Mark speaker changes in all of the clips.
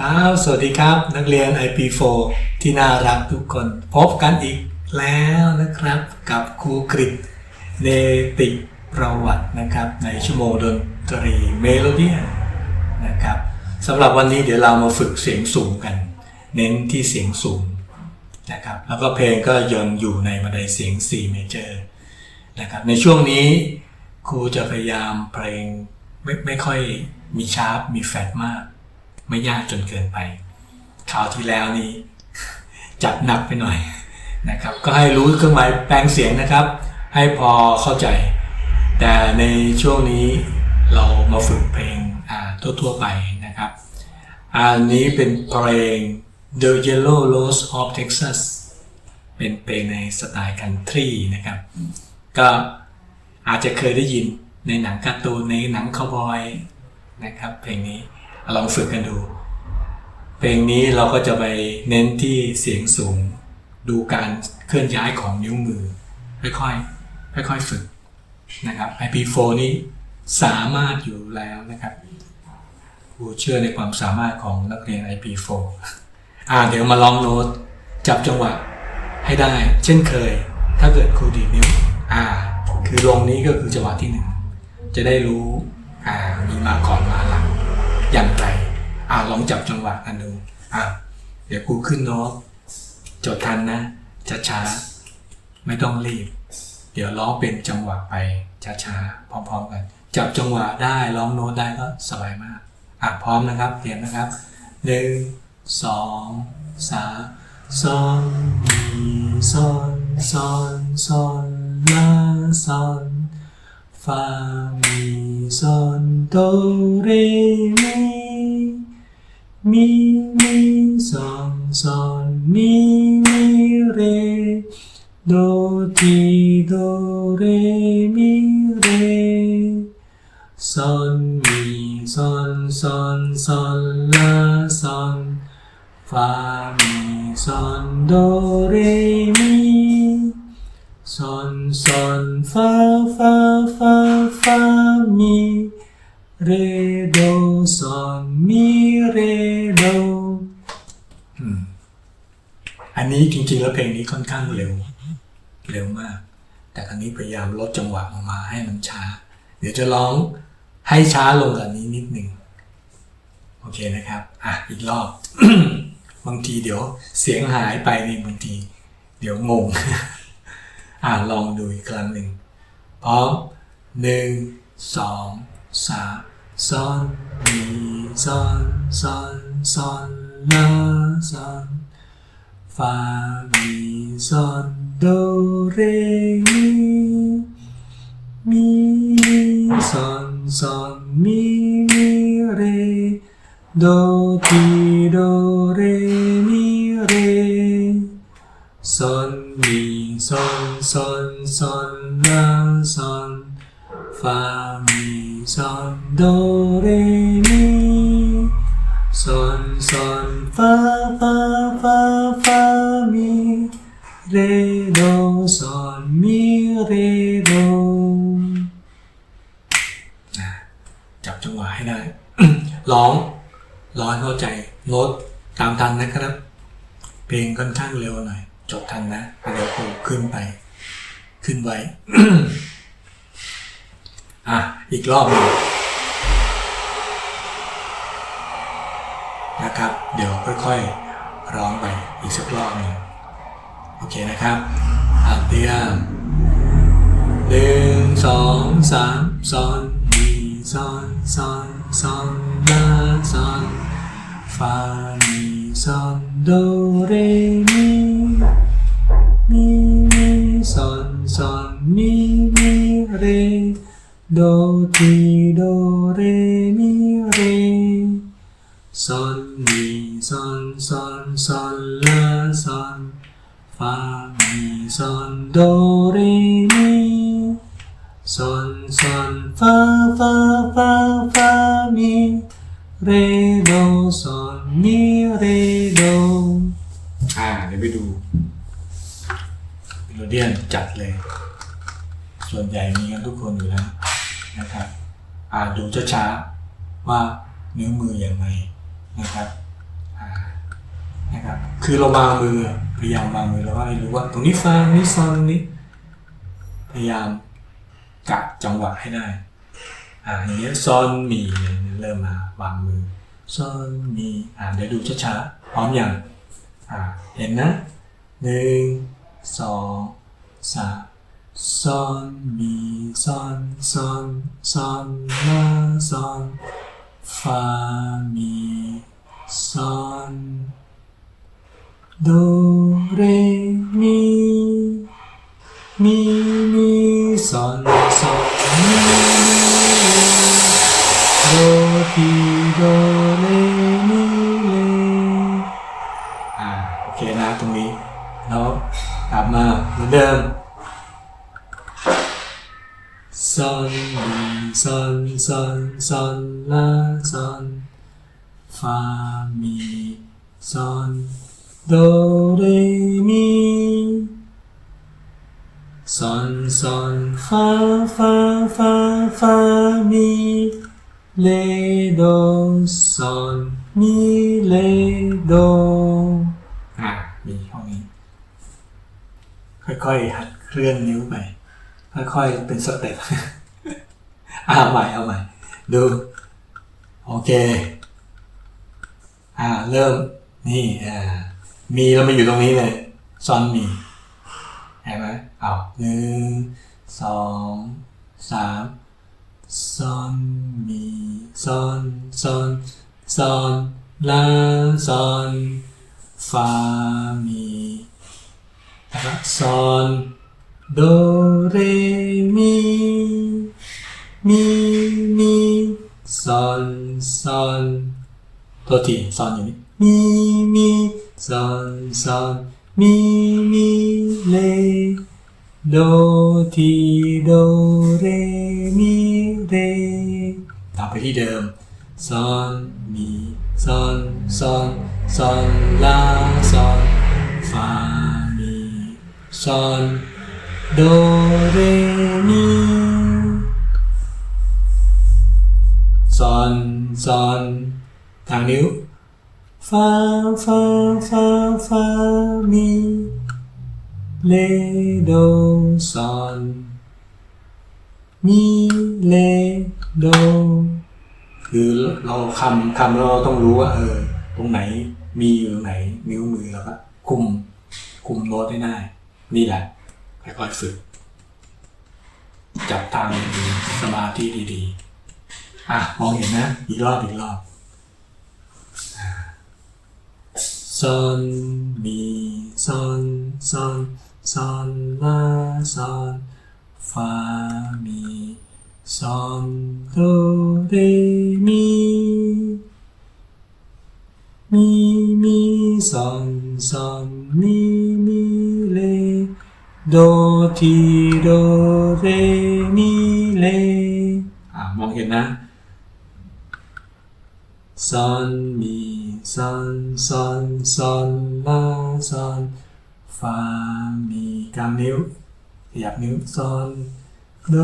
Speaker 1: ครับ สวัสดีครับ นักเรียน IP4 ที่น่ารักทุกคน พบกันอีกแล้วนะครับ กับครูกริตเนติประวัตินะครับ ในชั่วโมงดนตรีเมโลเดียนะครับสำหรับวันนี้เดี๋ยวเรามาฝึกเสียงสูงกัน เน้นที่เสียงสูงนะครับ แล้วก็เพลงก็ยังอยู่ในบันไดเสียง C major นะครับ ในช่วงนี้ครูจะพยายามเพลงไม่ไม่ค่อยมีชาร์ปมีแฟตมาก ไม่ยากจนเกินไปคราวที่แล้วนี่จัดหนักไปหน่อยนะครับ ก็ให้รู้เครื่องหมายแปลงเสียงนะครับ ให้พอเข้าใจ แต่ในช่วงนี้เรามาฝึกเพลงทั่วๆไปนะครับ อันนี้เป็นเพลง The Yellow Rose of Texas เป็นเพลงในสไตล์คันทรีนะครับ ก็อาจจะเคยได้ยินในหนังการ์ตูนในหนังคาวบอยนะครับเพลงนี้ ลองฝึกกันดู เพลงนี้เราก็จะไปเน้นที่เสียงสูง ดูการเคลื่อนย้ายของนิ้วมือ ค่อยๆค่อยๆฝึกนะครับ IP4 นี้สามารถอยู่แล้วนะครับครูเชื่อในความสามารถของนักเรียน IP4 อ่าเดี๋ยวมาลองโน้ตจับจังหวะให้ได้ เช่นเคย ถ้าเกิดครูดีนิ้วอ่า คือลงนี้ก็คือจังหวะที่หนึ่งจะได้รู้อ่ามีมาก่อนมา อ่าลองจับจังหวะกันดูอ่าเดี๋ยวครูขึ้นโน้ตจดทันนะช้าๆไม่ต้องรีบ เดี๋ยวร้องเป็นจังหวะไปช้าๆพร้อมๆกัน จับจังหวะได้ร้องโน้ตได้ก็สบายมากอะพร้อมนะครับเตรียมนะครับหนึ่งสองสามซอนมีซอนซอนซอนลาซอนฟามีซอนโดเรมี มีมีซอนซอนมีมีเรโดทีโดเรมีเรซอนมีซอนซอนซอนลา นนี้จริงๆ แล้วเพลงนี้ค่อนข้างเร็ว เร็วมาก แต่ครั้งนี้พยายามลดจังหวะลงมาให้มันช้า เดี๋ยวจะร้องให้ช้าลงกว่านี้นิดหนึ่งโอเคนะครับ อะ อีกรอบ บางทีเดี๋ยวเสียงหายไปนี่บางที เดี๋ยวงง อะลองดูอีกครั้งหนึ่งพร้อมหนึ่งสองสามซอนมีซอนซอนซอนลาซอน ฟามีซอนโดเรมีมีซอนซอนมีมีเรโดทีโดเรมีเรซอนมีซอนซอนซอนลาซอนฟามีซอนโดเรมีซอนซอนฟา เรโดซอนมีเรโดนะจับจังหวะให้ได้ ร้อง ร้องเข้าใจโน้ตตามทันนะครับ เพลงค่อนข้างเร็วหน่อยจดทันนะเดี๋ยวครูขึ้นไป ขึ้นไว้ อะ อีกรอบหนึงนะครับ เดี๋ยวค่อยๆ ร้องไปอีกสักรอบหนึ่ง อเคนะครับอะเตรียมหนึ่งสองสามซอนมีซอนซอนซอนลาซอนฟามีซอนโดเรมีมีมีซอนซอนมีมีเรโดทีโดเรมีเรซอนมีซอนซอนซอนลาซอนฟามีซอน โดเรมีซอนซอนฟาฟาฟาฟามีเรโดซอนมีเรโดอ่าเดี๋ยวไปดูเมโลเดียนจัดเลย ส่วนใหญ่มีกันทุกคนอยู่แล้วนะครับอ่าดูช้าๆว่านิ้วมืออย่างไรนะครับ คือเราวางมือพยายามวางมือแล้วว่าให้รู้ว่าตรงนี้ฟาตรงนี้ซอนตรงนี้ พยายามกะจังหวะให้ได้ อ่าอย่างเงี้ยซอนมีเนี่ยเริ่มมาวางมือซอนมีอ่าเดี๋ยวดูช้าๆพร้อมอย่างอ่าเห็นนะหนึ่งสองสามซอนมีซอนซอนซอนลาซอนฟามีซอน โดเรมีมีมีซอนซอนมีโดทีโดเรมีเลอ่าโอเคนะตรงนี้แล้วกลับมาเหมือนเดิมซอนมีซอนซอน โดเรมีซอนซอนฟาฟาฟาฟามีเลโดซอนมีเลโดอะมีห้องนี้ ค่อยๆ หัดเคลื่อนนิ้วไป ค่อยๆ เป็นสเต็ปอ่าใหม่เอาใหม่ ดู โอเค อ่า เริ่ม นี่อ่า มีแล้วมาอยู่ตรงนี้เลยซอนมีเห็นไหมเอาหนึ่งสองสามซอนมีซอนซอนซอนลาซอนฟามีนะครับซอนโดเรมีมีมีซอนซอนตัวทีซอนอยู่นี่มีมี ซอนซอนมีมีเลโดทีโดเรมีเรกลับไปที่เดิมซอน ฟามีซอนโดเรมีซอนซอนทางนิ้วฟาฟาฟาฟามีเลโดซอนมีเลโดคือเราคำคำเราต้องรู้ว่าเออตรงไหนมีอยู่ตรงไหน นิ้วมือแล้วก็คุมคุมโน้ตให้ได้นี่แหละค่อยๆฝึก จับทางดีๆสมาธิดีๆ อะ มองเห็นนะ อีกรอบ อีกรอบ อ่าซอนมีซอนซอนซอนลาซอนฟามีซอนโดเรมีมีมี ซอนซอนมีมีเลโดทีโดเรมีเลอ่ามองเห็นนะซอนมีซอนซอนซอนลาซอนฟามีกำนิ้วขยับนิ้วซอนโด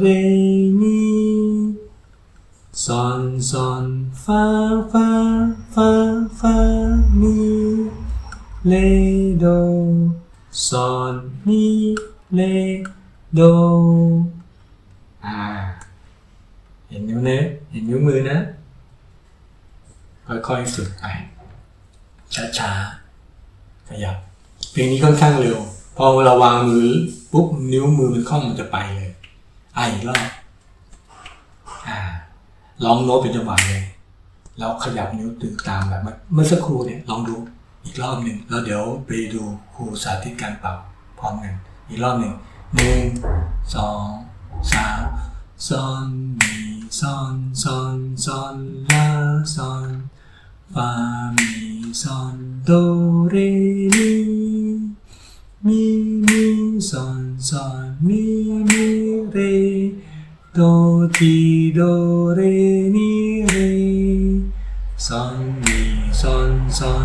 Speaker 1: เรมีซอนซอนฟาฟาฟาฟามีเลโดซอนมีเลโดอ่าเห็นนิ้วเนะเห็นนิ้วมือนะ ค่อยๆฝึกไปช้าๆขยับเพลงนี้ค่อนข้างเร็ว พอเราวางมือปุ๊บนิ้วมือมันคล่องมันจะไปเลยอะอีกรอบอ่าร้องโน้ตเป็นจังหวะเลยแล้วขยับนิ้วตึงตามแบบเมื่อสักครู่เนี่ยลองดูอีกรอบหนึ่งแล้วเดี๋ยวไปดูครูสาธิตการเป่าพร้อมกันอีกรอบหนึ่งหนึ่งสองสามซอนมีซอนซอนซอนลาซอน ฟามีซอนโดเรมีมีมีซอนซอนมีมีเรโดทีโดเรมีเรซอนมีซอนซอ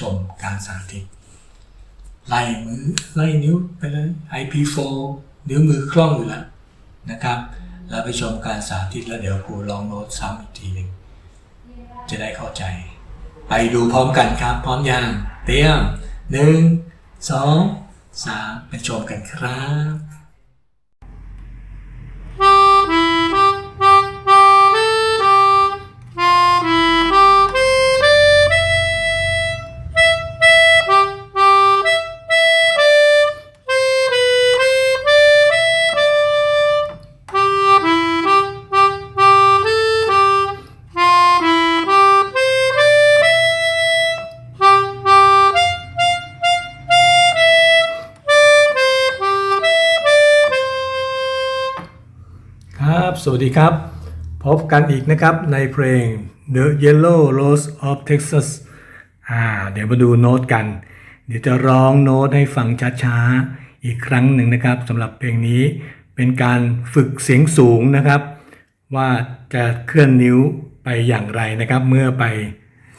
Speaker 1: ชมการสาธิตไล่มือไล่นิ้วไปเลย IP4 นิ้วมือคล่องอยู่แล้วนะครับ แล้วไปชมการสาธิตแล้วเดี๋ยวครูลองโน้ตซ้ำอีกทีหนึ่งจะได้เข้าใจ ไปดูพร้อมกันครับ พร้อมยังเตรียมหนึ่งสองสามไปชมกันครับ วัสดีครับ พบกันอีกนะครับในเพลง The Yellow Rose of Texas อ่าเดี๋ยวมาดูโน้ตกัน เดี๋ยวจะร้องโน้ตให้ฟังช้าๆ อีกครั้งหนึ่งนะครับสำหรับเพลงนี้เป็นการฝึกเสียงสูงนะครับ ว่าจะเคลื่อนนิ้วไปอย่างไรนะครับ เมื่อไป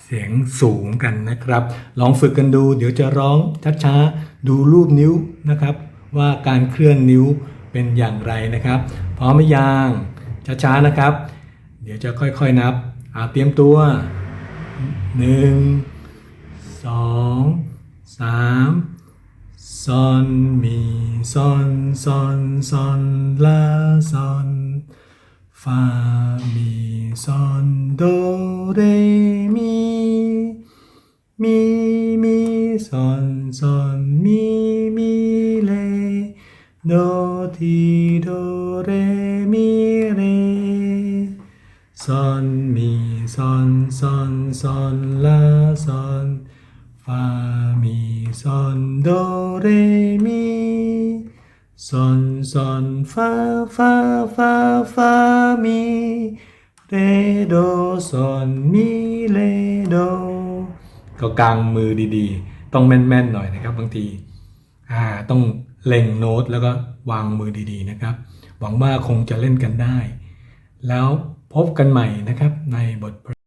Speaker 1: เสียงสูงกันนะครับ ลองฝึกกันดู เดี๋ยวจะร้องช้าๆดูรูปนิ้วนะครับ ว่าการเคลื่อนนิ้วเป็นอย่างไรนะครับ พร้อมไหมยัง ช้าๆนะครับ เดี๋ยวจะค่อยๆนับอาเตรียมตัว 1 2 3ซอนมีซอนซอนซอนลาซอนฟามีซอนโดเรมีมีมีซอนซอนมีมีเลโดที อนมีซอนซอนซอนลาซอนฟามีซอนโดเรมีซอนซอนฟาฟาฟาฟามีเรโดซอนมีเลโดก็กางมือดีๆ ต้องแม่นๆหน่อยนะครับบางทีอ่าต้องเล็งโน้ตแล้วก็วางมือดีๆนะครับ หวังว่าคงจะเล่นกันได้ แล้ว พบกันใหม่นะครับในบทเพลง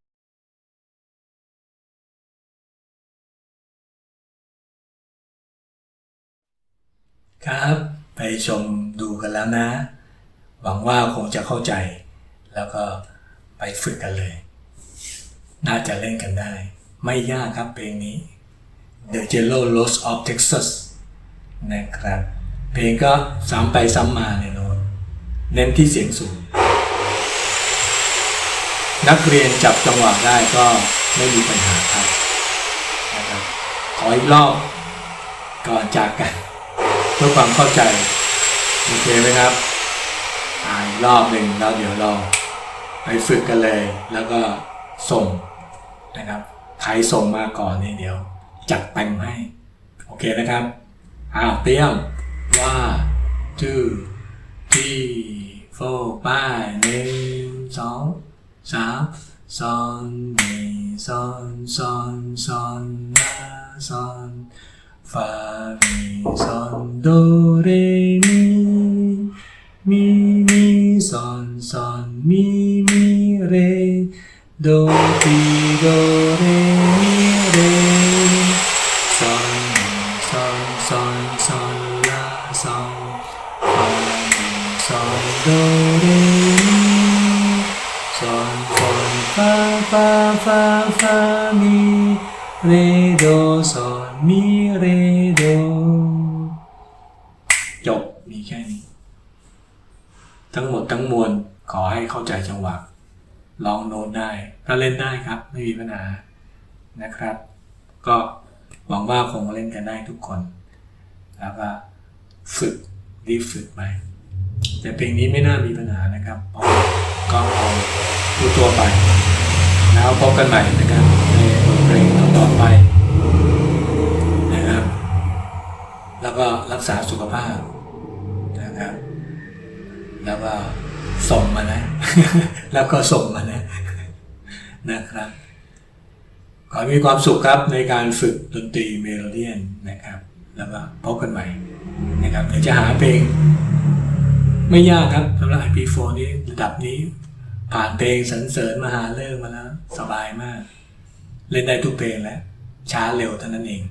Speaker 1: ครับ ไปชมดูกันแล้วนะ หวังว่าคงจะเข้าใจ แล้วก็ไปฝึกกันเลย น่าจะเล่นกันได้ ไม่ยากครับเพลงนี้ The Yellow Rose of Texas นะครับ เพลงก็ซ้ำไปซ้ำมาเนี่ยโน้ตเน้นที่เสียงสูง นักเรียนจับจังหวะได้ก็ไม่มีปัญหาครับนะครับขออีกรอบก่อนจากกัน เพื่อความเข้าใจโอเคไหมครับอ่าอีกรอบหนึ่งแล้วเดี๋ยวเราไปฝึกกันเลย แล้วก็ส่งนะครับใครส่งมาก่อนนี่เดี๋ยว จัดเต็มให้ โอเคนะครับอ้าวเตรียมว่า two three four ไปหนึ่งสอง สามซอนมีซอนซอนซอนลาซอนฟามีซ ซอนซอนฟาฟาฟาฟามีเรโดซอนมีเรโดจบมีแค่นี้ ทั้งหมดทั้งมวลขอให้เข้าใจจังหวะลองโน้ตได้ก็เล่นได้ครับ ไม่มีปัญหานะครับ ก็หวังว่าคงเล่นกันได้ทุกคน แล้วก็ฝึกรีบฝึกไปแต่เพลงนี้ไม่น่ามีปัญหานะครับเพราะ ก็เอาตัวตัวไป แล้วพบกันใหม่นะครับในบทเพลงต่อไปนะครับ แล้วก็รักษาสุขภาพนะครับ แล้วก็ส่งมานะ แล้วก็ส่งมานะนะครับ ขอให้มีความสุขครับในการฝึกดนตรีเมโลเดียนนะครับ แล้วก็พบกันใหม่นะครับเดี๋ยวจะหาเพลง ไม่ยากครับสำหรับ IP4 นี้ระดับนี้ ผ่านเพลงสรรเสริญมหาเลิกมาแล้ว สบายมาก เล่นได้ทุกเพลงแล้ว ช้าเร็วเท่านั้นเอง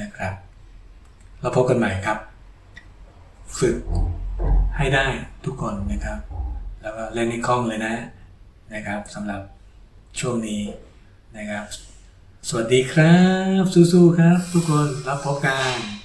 Speaker 1: นะครับแล้วพบกันใหม่ครับ ฝึกให้ได้ทุกคนนะครับ แล้วก็เล่นให้คล่องเลยนะนะครับสำหรับช่วงนี้นะครับ สวัสดีครับ สู้ๆครับ ทุกคนรับพบกัน